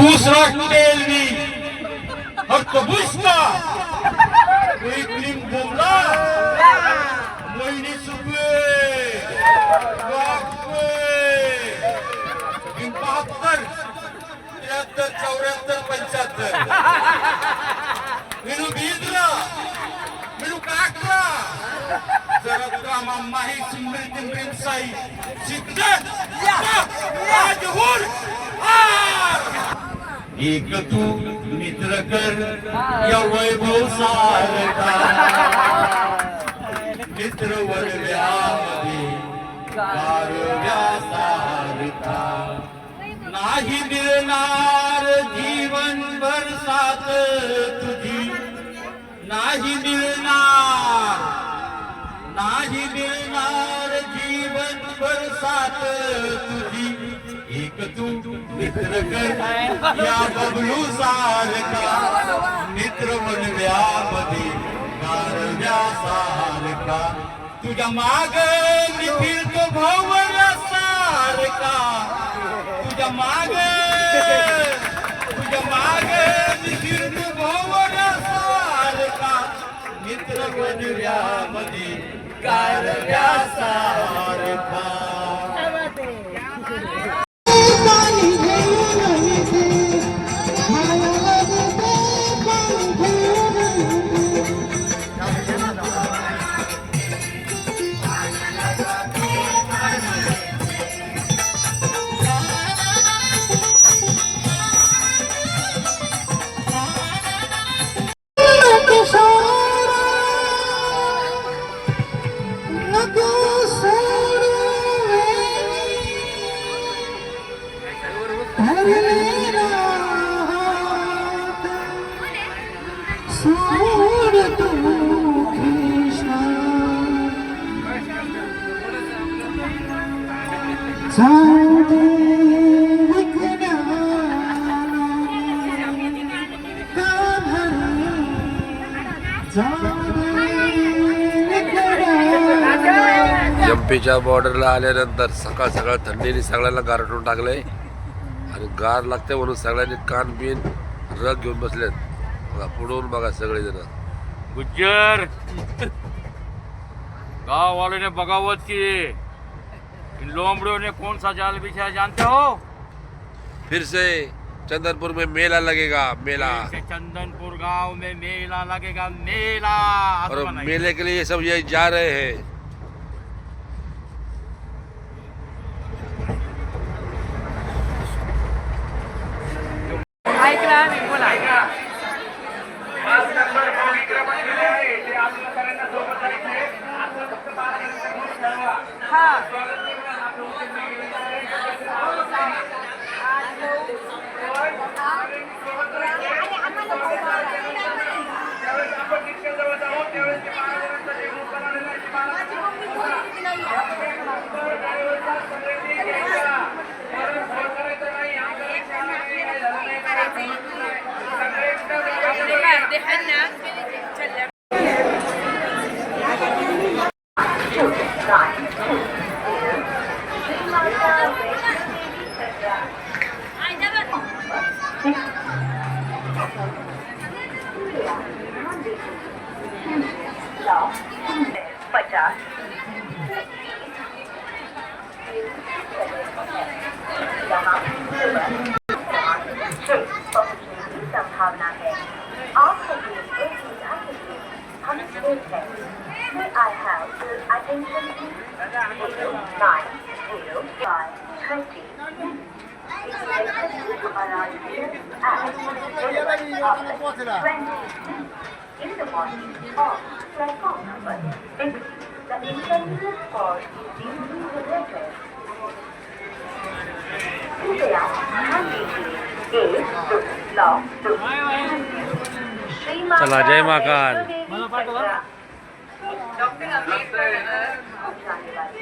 दूसरा टेलनी फक्त बुसका क्रीम बोमला मोहिनी सुपले बहात्तर। त्र्याहत्तर चौऱ्याहत्तर पंच्याहत्तर। विनू बीजला विनू काकरा। जरा माही सिमरी टिमरी साई शिकत राजहूर। एक तू मित्र कर या वैभव सारखा. मित्र वरव्यामध्ये सारखा. नाही मिळणार जीवनभर साथ तुझी. नाही मिळणार नाही मिळणार जीवनभर साथ तुझी. एक तू मित्र कर या बबलू सारखा मित्र बनव्यामध्ये गारव्या सारखा तुझ्या माग मी फिरतो भवन सारखा. तुझ्या माग तुझ्या माग मी फिरतो भवन सारखा. मित्र बनव्यामध्ये गारव्या एमपीच्या बॉर्डरला आल्यानंतर सकाळ सकाळ थंडीने सगळ्यांना गारटून टाकलंय. आणि गार लागते म्हणून सगळ्यांनी कान बिन रग घेऊन बसलेत. बघा पुढून बघा सगळेजण. गुज्जर! गांव वालों ने बगावत की इन लोमड़ियों ने कौन सा जाल बिछाया जानते हो? फिर से चंदनपुर में मेला लगेगा मेला. चंदनपुर गांव में मेला लगेगा मेला. और. मेले के लिए सब यही जा रहे हैं. دي حنا in the morning on platform number six. The interior call is duly regretted. कृपया ध्यान दीजिए एक दो नौ दो श्री चला, जय महाकाल. डॉक्टर अम्बेडकर नगर पहुंचाने वाली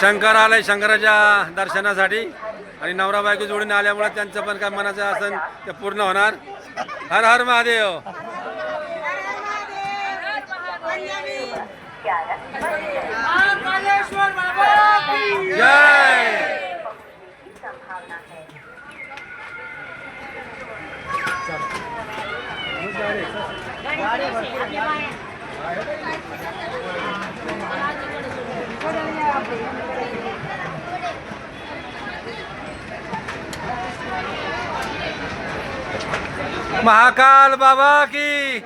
शंकर आलंय शंकराच्या दर्शनासाठी आणि नवरा बायको जोडून आल्यामुळे त्यांचं पण काय मनाचं आसन ते पूर्ण होणार. हर हर महादेव. जय! महाकाल बाबा की।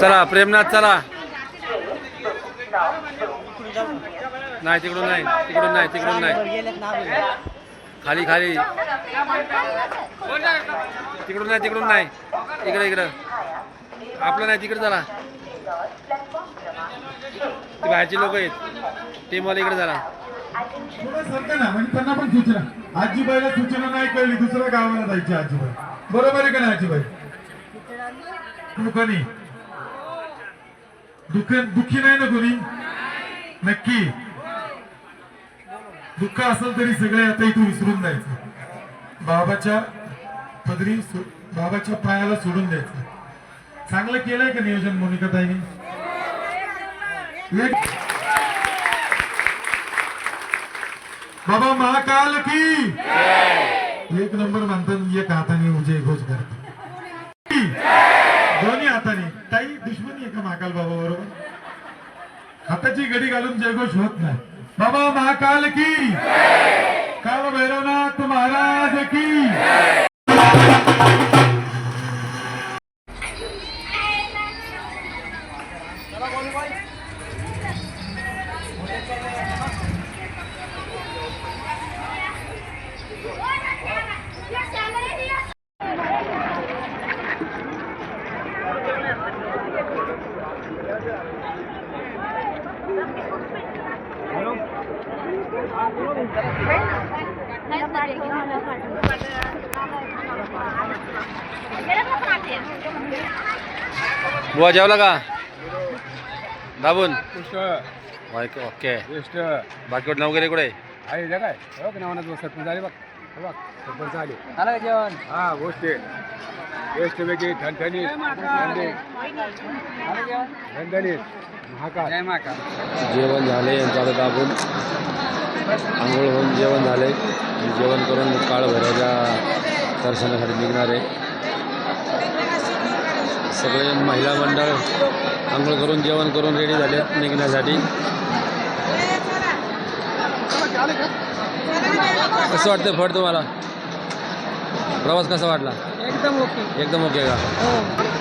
चला प्रेमनाथ चला। नाही तिकडून नाही तिकडून नाही तिकडून नाही. खाली खाली. तिकडून नाही तिकडून नाही. इकडे इकडं. आपलं नाही तिकडे चला ते बाहेरचे लोक आहेत. ते मला इकडे म्हणजे त्यांना पण सूचना आजीबाईला सूचना नाही कळली दुसऱ्या गावाला जायची आजीबाई बरोबर आहे का नाही आजीबाई दुःखी नाही ना कोणी? नक्की. दुःख असेल तरी सगळे आता इथून विसरून जायचं. बाबाच्या पदरी बाबाच्या पायाला सोडून द्यायचं. चांगलं केलंय का नियोजन मोनिका ताईने एक बाबा महाकाल की? एक नंबर म्हणतात एक हाताने उजे घोष करतो दोन्ही हाताने. ताई दुश्मनी आहे का महाकाल बाबा बरोबर? हाताची गडी घालून जयघोष होत नाही. बाबा महाकाल की काल भैरवनाथ महाराज की बुवा जेवला का? दाबून? ओके. बाकी वगैरे कुठे? आहे जे काय? हो की नावानं बघ सरपंच आले बघ. बघ सरपंच आले आलं जेवण? हा गोष्टी ठणठणीत. महाकाल. जय महाकाल. जेवण झाले यांचं आता दाबून. आंघोळ होऊन जेवण झाले. जेवण करून काळ भराच्या दर्शनासाठी निघणार आहे. सगळे महिला मंडळ आंघोळ करून जेवण करून रेडी झाले निघण्यासाठी. कसं वाटतं फड तुम्हाला? प्रवास कसा वाटला? एकदम ओके. एकदम ओके का? आहे.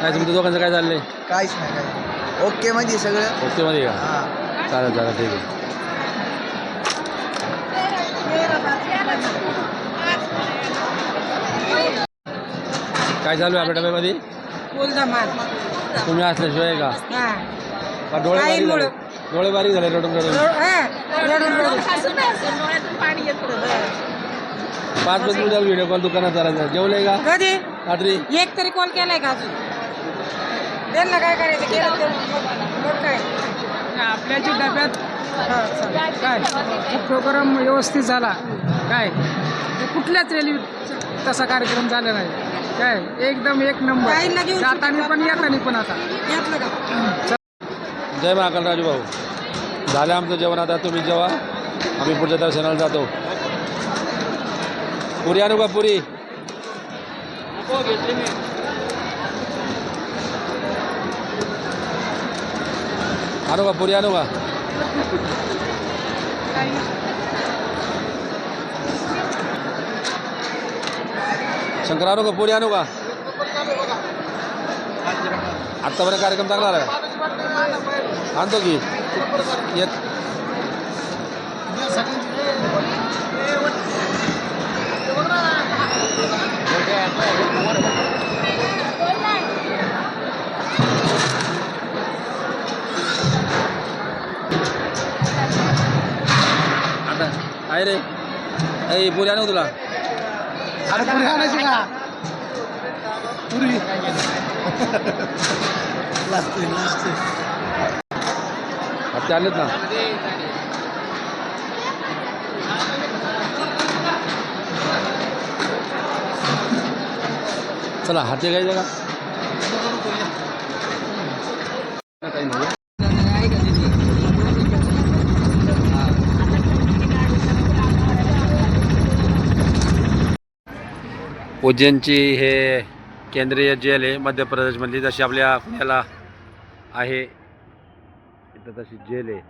काय तुमच्या दोघांचं काय चाललंय? काहीच नाही काय ओके म्हणजे सगळं? ओके मध्ये का? हा. चालेल चालेल ठीक आहे. काय चालू आहे आपल्या डब्यामध्ये? तुम्ही असल्याशिवाय का? का डोळे बारीक झाले? डोळे बारीक झाले रडून रडून? हसून हसून डोळ्यातून पाणी येतं पाच पाच मिनिटात व्हिडिओ कॉल दुकानात करायचा जेवले का? कधी? रात्री? एक तरी कॉल केलाय का अजून? त्यांना काय करायचं? केलं तर मग काय? डब्यात काय? प्रोग्राम व्यवस्थित झाला. काय? कुठल्याच रेल्वे तसा कार्यक्रम झाला नाही. काय? एकदम एक नंबर. जाताना पण येताना पण आता. का जय महाकाल राजू भाऊ. झालं आमचं जेवण आता तुम्ही जेवा. आम्ही पुढच्या दर्शनाला जातो. पुरी आणू का पुरी? आणू का पुरी आणू का? शंकरानो का पोळी आनो का? आत्तापर्यंत कार्यक्रम चांगला आला का? आणतो की. येत आता आहे रे. अरे पोळी आणू तुला? अरे पुरी आणायची का? पुरी हप्ते आणलेत ना? चला हाते काय का? उज्जैनची हे केंद्रीय जेल आहे मध्य प्रदेशमधली जशी आपल्या पुण्याला आहे. इथं तशी जेल आहे.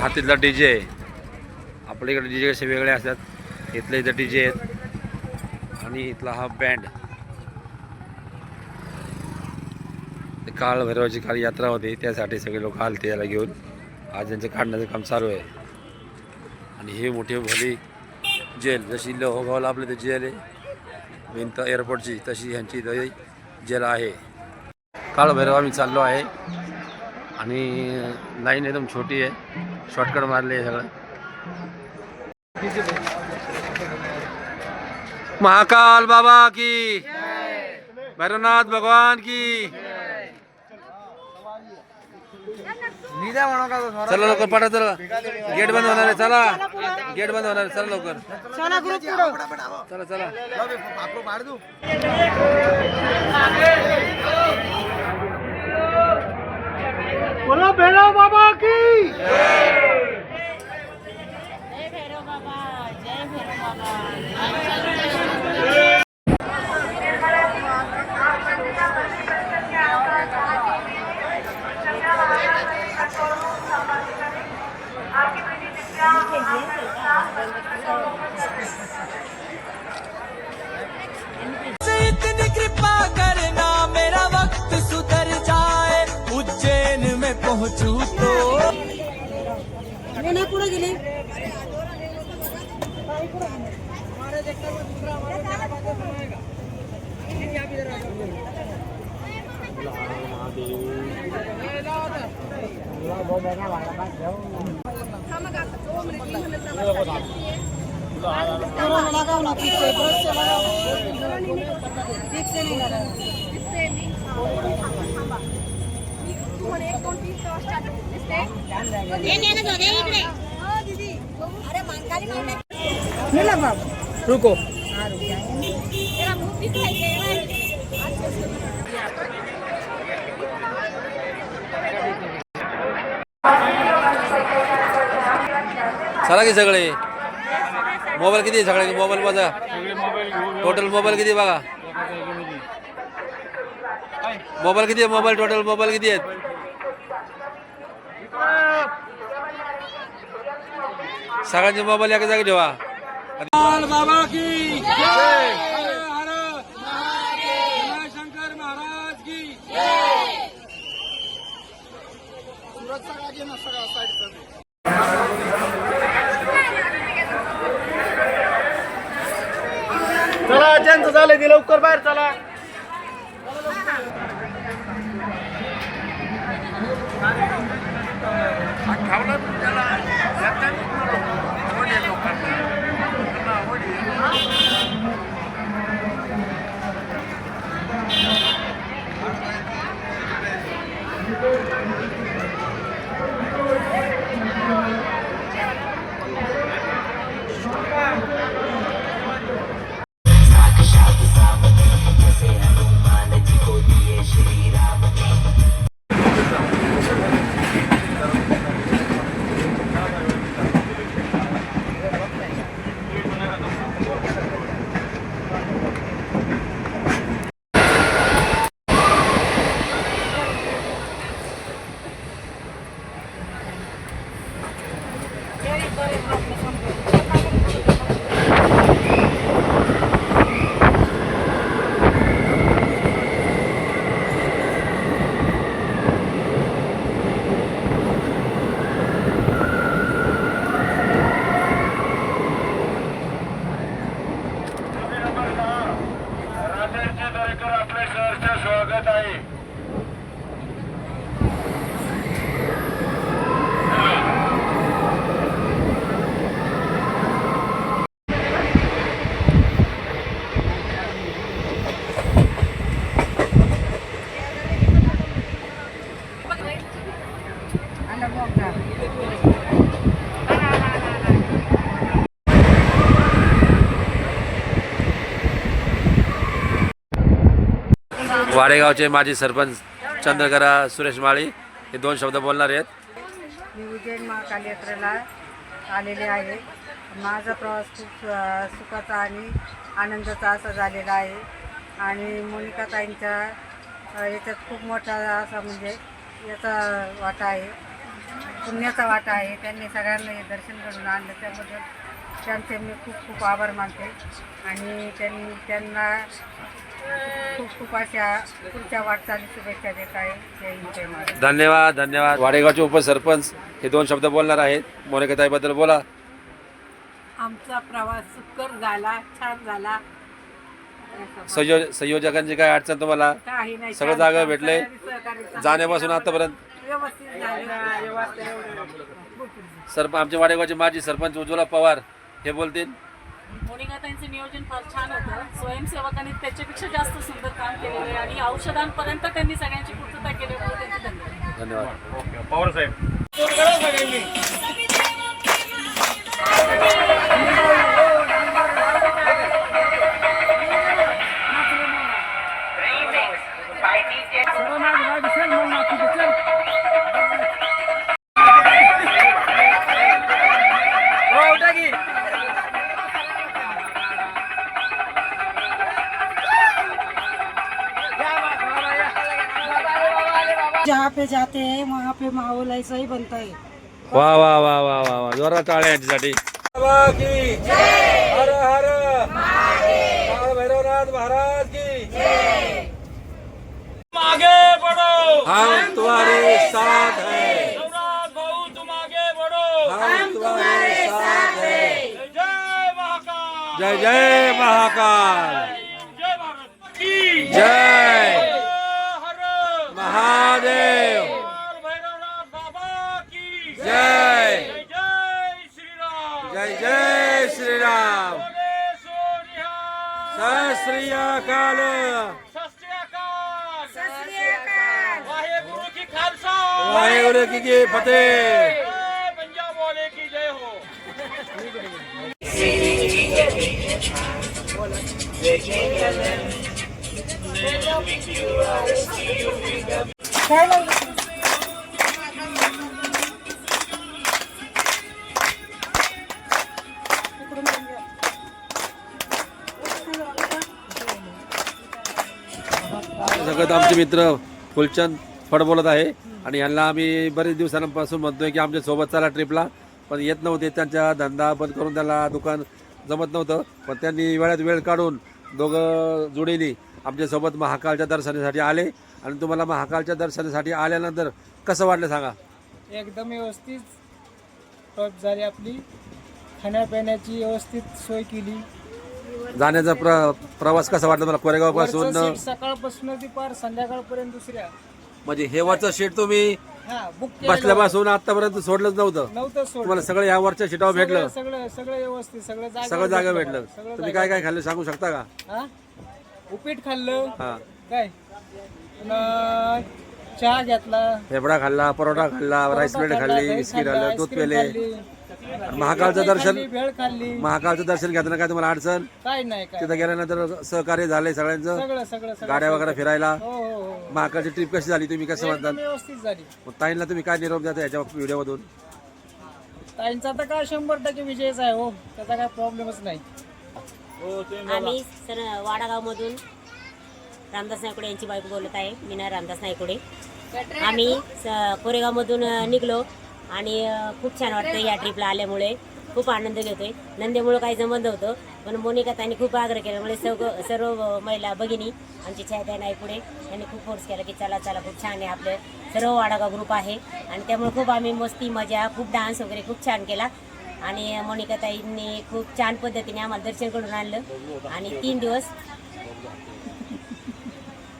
हातीतला डी जे आहे. आपल्या इकडे डी जे कसे वेगळे असतात. इथले इथं डी जे आहेत. आणि इथला हा बँड. काळ भैरवाची काल यात्रा होती. त्यासाठी सगळे लोक आलते याला घेऊन. आज त्यांचं काढण्याचं काम चालू आहे. आणि हे मोठे भली जेल. जशी लोहगावला आपलं ते जेल आहे. भिंत एअरपोर्टची तशी ह्यांची इथं जेल आहे. काळभैरव आम्ही चाललो आहे. आणि लाईन एकदम छोटी आहे. शॉर्टकट मारले आहे सगळं. महाकाल बाबा की भैरवनाथ भगवान की. चला लवकर पाठा चला गेट बंद होणार आहे चला गेट बंद होणार आहे चला लवकर सोना ग्रुप पुढं चला चला इतनी पहुंचू तो. पुढे गेली. कोरोना लगाव ना पीछे ब्रश से लगाओ ठीक से नहीं लगा मिला बाबा। रुको। चला की सगळे मोबाईल किती आहे सगळे मोबाईल बघा. टोटल मोबाईल किती आहे बघा? मोबाईल किती आहे? मोबाईल टोटल मोबाईल किती आहेत? सगळ्यांचे मोबाईल एका जागी ठेवा. बाबा की चला ज्यांचं झालं ते लवकर बाहेर चला. खावला त्याला. Thank you. वाडेगावचे माजी सरपंच चंद्रकरा सुरेश माळी हे दोन शब्द बोलणार आहेत. मी उज्जैन महाकाल यात्रेला आलेले आहे. माझा प्रवास खूप सुखाचा आणि आनंदाचा असा झालेला आहे. आणि मोनिका ताईंच्या याच्यात खूप मोठा असा म्हणजे याचा वाटा आहे. पुण्याचा वाटा आहे. त्यांनी सगळ्यांना हे दर्शन घडून आणलं. त्याबद्दल त्यांचे मी खूप खूप आभार मानते. आणि त्यांनी त्यांना खूप खूप अशा पुढच्या वाटचाली शुभेच्छा देत आहे. जय हिंद जय महाराज धन्यवाद धन्यवाद. वाडेगावचे उपसरपंच हे दोन शब्द बोलणार आहेत. मोनिकाताईबद्दल बोला. आमचा प्रवास सुकर झाला छान झाला. संयो संयोजकांची काय अडचण तुम्हाला? काही नाही सगळं जागा भेटले. जाण्यापासून आतापर्यंत? व्यवस्थित झालं. सरप आमच्या वाडेगावचे माजी सरपंच उज्ज्वला पवार हे बोलतील. मोनिकाताईंचं नियोजन फार छान होतं. स्वयंसेवकांनी त्याच्यापेक्षा जास्त सुंदर काम केलेलं आहे आणि औषधांपर्यंत त्यांनी सगळ्यांची पूर्तता केल्यामुळे त्यांचे धन्यवाद. धन्यवाद. पवार साहेब. हैं वहाँ पे माहौल ऐसा ही बनता है वा वा वा वा वा वा. जोरात टाळ्या यांच्यासाठी. हर हर. काळ भैरवनाथ महाराज की. आगे बढ़ो हम तुम्हारे साथ हैं. युवराज भाऊ तुम आगे बढ़ो हम तुम्हारे साथ हैं. जय महाकाल. जय जय महाकाल. सोनिया सत श्री अकाल सत श्री अकाल वाहेगुरु की खालसा। वाहेगुरु की की फतेह। जय पंजाब वाले की जय हो। स्वागत आमचे मित्र फुलचंद फड बोलत आहे. आणि यांना आम्ही बरेच दिवसांपासून म्हणतोय की आमच्यासोबत चला ट्रिपला पण येत नव्हते त्यांचा धंदा बंद करून त्याला दुकान जमत नव्हतं. पण त्यांनी वेळात वेळ काढून दोघं जुडीने आमच्यासोबत महाकालच्या दर्शनासाठी आले. आणि तुम्हाला महाकालच्या दर्शनासाठी आल्यानंतर कसं वाटलं सांगा? एकदम व्यवस्थित. टॉप झाली आपली. खाण्यापिण्याची व्यवस्थित सोय केली. जाण्याचा प्र प्रवास कसा वाटला मला कोरेगावपासून? वरचं सकाळपासून ती पार संध्याकाळपर्यंत दुसऱ्या. म्हणजे हे वरचं सीट तुम्ही हा बुक बसल्यापासून आतापर्यंत सोडलंच नव्हतं. नव्हतं सोड तुम्हाला सगळं या वरच्या सीटावर भेटलं? सगळं सगळं व्यवस्थित सगळं जागा सगळं जागा भेटलं तुम्ही काय काय खाल्लं सांगू शकता का? हा? उपीट खाल्लं. हा. काय? पुन्हा चहा घेतला. फेफडा खाल्ला परोठा खाल्ला राईस प्लेट खाल्ली बिस्किट खाल्लं, दूध आईस्क्रीम चटणी दर्शन खाल्ली, भेळ खाल्ली. महाकालचं दर्शन घेताना काय तुम्हाला अडचण? काय नाही काय तिथं गेल्यानंतर सहकार्य झालंय सगळ्यांचं? सगळं सगळं सगळं गाड्या वगैरे फिरायला? हो हो हो महाकालची ट्रिप कशी झाली तुम्ही? कसं एकदम म्हणतात? व्यवस्थित झाली. मग ताईंना तुम्ही काय निरोप द्या याच्या व्हिडिओमधून? ताईंचा तर काय शंभर टक्के विजयच आहे हो. त्याचा काय प्रॉब्लेमच नाही. आम्ही सर वाडागावमधून रामदास नायकुडे यांची बायको बोलत आहे. मीना रामदास नायकुडे आम्ही स- कोरेगावमधून अ, निघलो. आणि खूप छान वाटतं या ट्रिपला आल्यामुळे. खूप आनंद घेतोय. नंदेमुळं काही जमत नव्हतं पण मोनिका त्यांनी खूप आग्रह केल्यामुळे सर्व सर्व महिला भगिनी आमची छायताई नाही पुढे. त्यांनी खूप फोर्स केला की चला चला खूप छान आहे आपलं. सर्व वाडागाव ग्रुप आहे. आणि त्यामुळे खूप आम्ही मस्ती मजा खूप डान्स वगैरे खूप छान केला. आणि मोनिकाताईंनी खूप छान पद्धतीने आम्हाला दर्शन करून आणलं. आणि तीन दिवस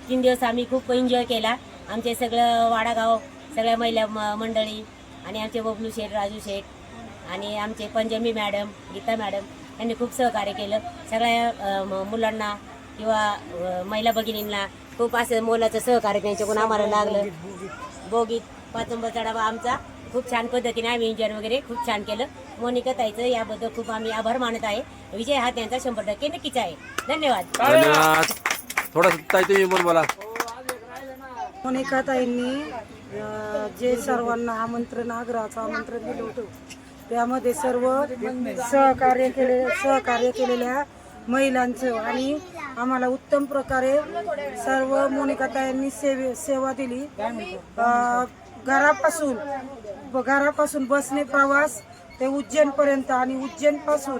तीन दिवस आम्ही खूप एन्जॉय केला. आमचे सगळं वाडागाव सगळ्या महिला म- मंडळी आणि आमचे बबलू शेठ राजू शेठ आणि आमचे पंजमी मॅडम गीता मॅडम यांनी खूप सहकार्य केलं. सगळ्या मुलांना किंवा महिला भगिनींना खूप असं मोलाचं सहकार्य त्यांच्याकडून आम्हाला लागलं. बोगीत पाचंबरचा चढावा आमचा खूप छान पद्धतीने आम्ही एन्जॉय वगैरे खूप छान केलं. मोनिका ताईचं याबद्दल खूप आम्ही आभार मानत आहे. विजय हा त्यांचा शंभर टक्के नक्कीच आहे. धन्यवाद. थोडा ताई तुम्ही बोला बोला मोनिकाताईंनी जे सर्वांना आमंत्रण आग्रहाचं आमंत्रण दिलं होतं त्यामध्ये सर्व सहकार्य केले सहकार्य केलेल्या महिलांचं आणि आम्हाला उत्तम प्रकारे सर्व मोनिकाताईंनी सेवे सेवा दिली. घरापासून घरापासून बसने प्रवास ते उज्जैनपर्यंत आणि उज्जैनपासून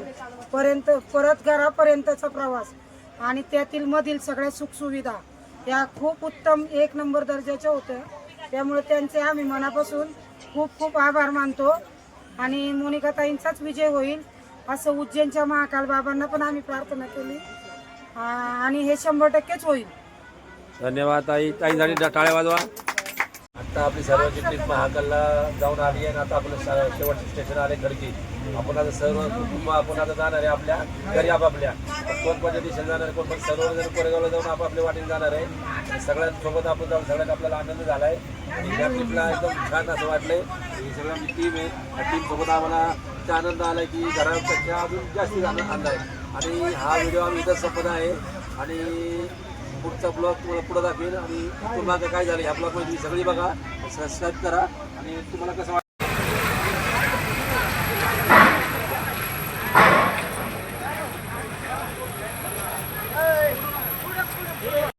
पर्यंत परत घरापर्यंतचा प्रवास आणि त्यातील मधील सगळ्या सुखसुविधा या खूप उत्तम एक नंबर दर्जाच्या होत्या. त्यामुळे त्यांचे आम्ही मनापासून खूप खूप आभार मानतो. आणि मोनिकाताईंचाच विजय होईल असं उज्जैनच्या महाकाल बाबांना पण आम्ही प्रार्थना केली. आणि हे शंभर टक्केच होईल. धन्यवाद ताई. ताईसाठी टा- टाळ्या वाजवा. आता आपली सर्वांची ट्रिप महाकालला जाऊन आली आहे आणि आता आपलं शेवटचं स्टेशन आले खडकी. आपण आता सर्व कुटुंब आपण आता जाणार आहे आपल्या घरी आपापल्या. कोणकोणत्या दिशेने जाणार आहे कोण पण सर्वजण कोरेगावला जाऊन आपापल्या वाटेने जाणार आहे. सगळ्यांसोबत आपण जाऊन सगळ्यात आपल्याला आनंद झाला आहे आणि या ट्रिपला एकदम छान असं वाटलंय. ही सगळी आमची टीम आहे. त्या टीमसोबत आम्हाला इतका आनंद आला की घरापेक्षा अजून जास्त आनंद आनंद आहे आणि हा व्हिडिओ आम्ही इथं संपत आहे. आणि पुढचा ब्लॉग तुम्हाला पुढे दाखवेल आणि तुम्हाला काय झालं ह्या ब्लॉगमध्ये तुम्ही सगळी बघा. सबस्क्राईब करा. आणि तुम्हाला कसं